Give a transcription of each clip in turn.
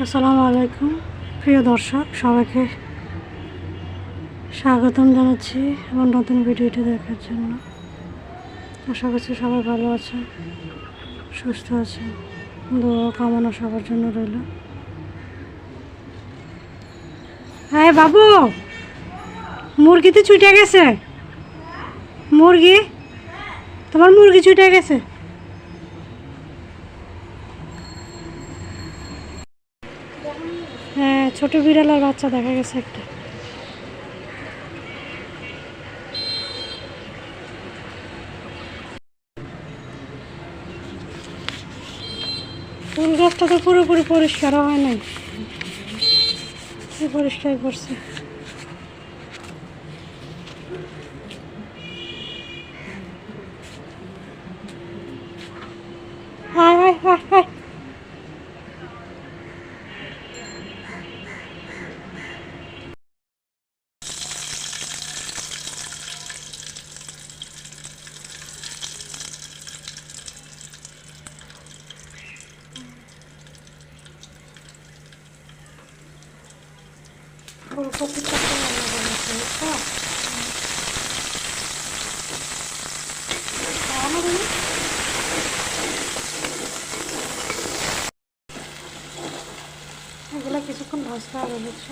আসসালামু আলাইকুম। প্রিয় দর্শক, সবাইকে স্বাগতম জানাচ্ছি আমার নতুন ভিডিওটি দেখার জন্য। আশা করছি সবাই ভালো আছে সুস্থ আছে দোয়া কামনা সবার জন্য রইল। হ্যাঁ বাবু, মুরগিতে ছুটে গেছে। মুরগি? তোমার মুরগি ছুটে গেছে হ্যাঁ ছোট বিড়ালের বাচ্চা দেখা গেছে একটা। ফুল গাছটা তো পুরোপুরি পরিষ্কার হয় নাই। পরিষ্কার করছে? হায় হায় হায় হায় ফুলকপিটা তো রান্না কিছুক্ষণ ভাজতে হবে বুঝছ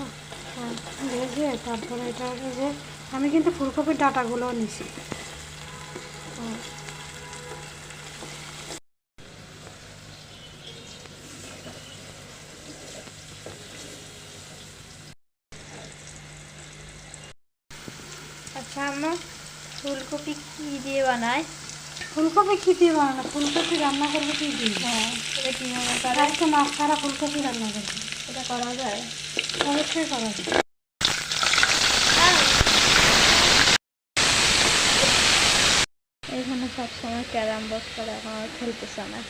ভেজে তারপরে এটা যে আমি কিন্তু ফুলকপির ডাটাগুলোও নিছি হ্যাঁ। আচ্ছা আম্মা ফুলকপি কি দিয়ে বানায়? ফুলকপি কি দিয়ে বানানো ফুলকপি রান্না করব কি দিয়ে? হ্যাঁ এটা কীভাবে করে একটু মাছ ছাড়া ফুলকপি রান্না করবে এটা করা যায়? অবশ্যই করা যায়। এখানে সবসময় ক্যারাম বক্স করে এখন খেলতেছে না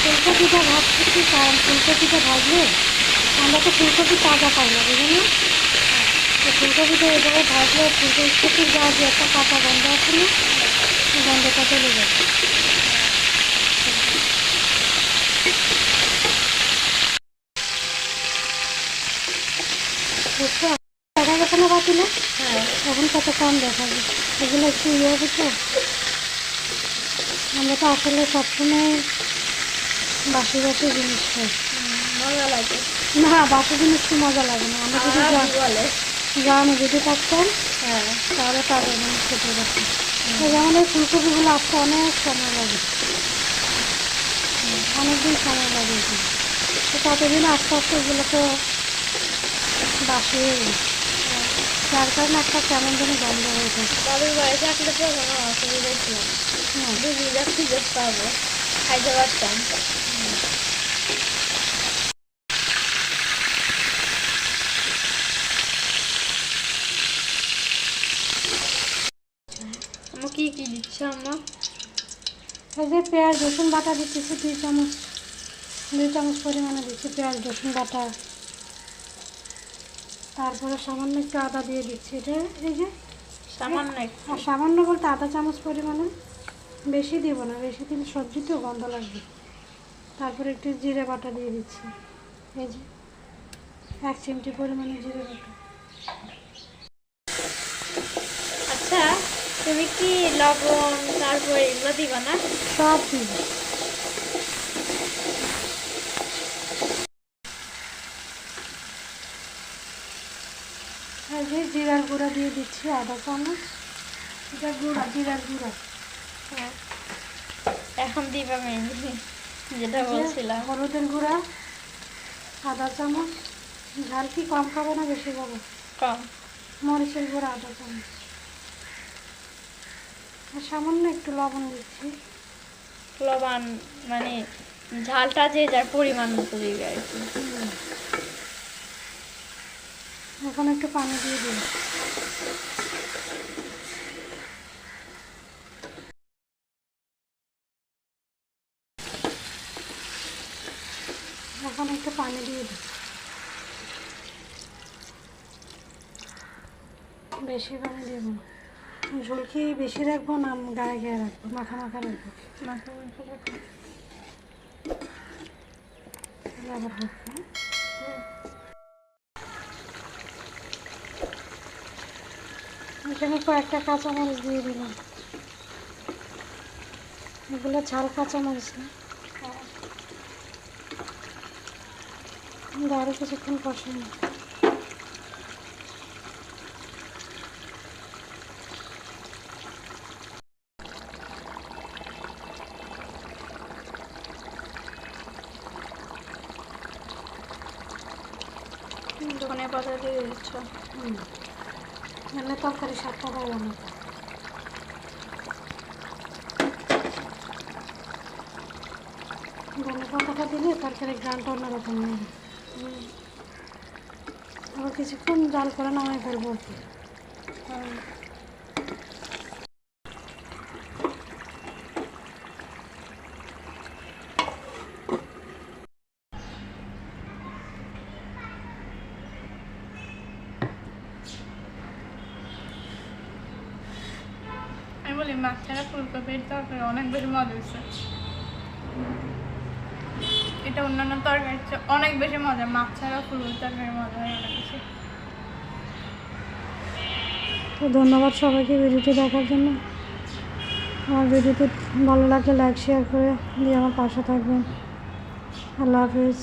ফুলকপিটা ভাজছি কি কারণ ফুলকপিটা ভাজলে আমরা তো ফুলকপি তাজা পাই না বুঝলেন না? তো ফুলকপিটা এভাবে ভাজলে ফুলকপির গা যে একটা কাঁচা গন্ধ আছে না সেই গন্ধটা চলে যাবে দেখা গেছে না বাতিলে হ্যাঁ। এখন কত কম দেখা যায় এগুলো একটু ইয়ে বুঝছ আমরা তো আসলে সবসময় বাসি বাসি জিনিস খাই। মজা লাগে। না বাসি জিনিস কি মজা লাগে না। আমরা যদি বলে। গ্রামে যদি থাকতাম হ্যাঁ। তাহলে জিনিস খেতে পারতাম তো যেমন এই ফুলকপিগুলো আসতে অনেক সময় লাগে। অনেকদিন সময় লাগে। তো ততদিন আস্তে আস্তে এগুলো তো বাসি হয়ে গেছে যার কারণে একটা কেমন যেন গন্ধ হয়ে থাকে দাদুর বাড়ি থাকলে তো কোনো অসুবিধা ছিল না। খুঁজে পাবো খাইতে পারতাম আম্মা কি কি দিচ্ছ আম্মা? যে পেঁয়াজ রসুন বাটা দিতেছি দুই চামচ দুই চামচ পরিমাণে দিচ্ছি পেঁয়াজ রসুন বাটা। তারপরে সামান্য একটু আদা দিয়ে দিচ্ছি। এটা এই যে সামান্য আর সামান্য বলতে আধা চামচ পরিমাণে। বেশি দিব না বেশি দিলে সবজিতেও গন্ধ লাগবে। তারপরে একটু জিরে বাটা দিয়ে দিচ্ছি। এই যে এক চিমটি পরিমাণে জিরে বাটা। আচ্ছা তুমি কি লবণ তারপরে এগুলো দিবা না? সব দিব। জিরার গুঁড়া দিয়ে দিচ্ছি আধা চামচ। এটা গুঁড়া জিরার গুঁড়া। এখন দিবা মেনলি যেটা বলছিলাম। হলুদের গুঁড়া আধা চামচ ঝাল কি কম খাবে না বেশি খাবে? কম। মরিচের গুঁড়া আধা চামচ। আর সামান্য একটু লবণ দিচ্ছি। লবণ মানে ঝালটা যে যার পরিমাণ মতো দিবে আর কি। এখন একটু পানি দিয়ে দিই এখন একটু একটু পানি দিয়ে দিই বেশি পানি দেবো। না ঝোল কি বেশি রাখব না গায়ে গায়ে রাখব, মাখা মাখা রাখব। মাখা মাখা রাখো। তাহলে আবার হোক হ্যাঁ? এখানে কয়েকটা কাঁচামরিচ দিয়ে দিলাম। এগুলো ঝাল কাঁচামরিচ না। আরও কিছুক্ষণ কষাই ধনে পাতা দিয়ে দিচ্ছ। এমনি তরকারি স্বাদটা হয় অনেক। ধনে পাতাটা দিলে তরকারি গ্রানটা অন্যরকম নেই আবার কিছুক্ষণ জাল করে নামাই ফেলব। আর বলি মাছ ছাড়া ফুলকপির তরকারি অনেক বেশি মজা হয়েছে। এটা অন্যান্য তরকারির চেয়ে অনেক বেশি মজা মাছ ছাড়া ফুলকপির তরকারি মজা হয় অনেক বেশি। তো ধন্যবাদ সবাইকে ভিডিওটি দেখার জন্য। আমার ভিডিওটি ভালো লাগলে লাইক শেয়ার করে দিয়ে আমার পাশে থাকবেন। আল্লাহ হাফিজ।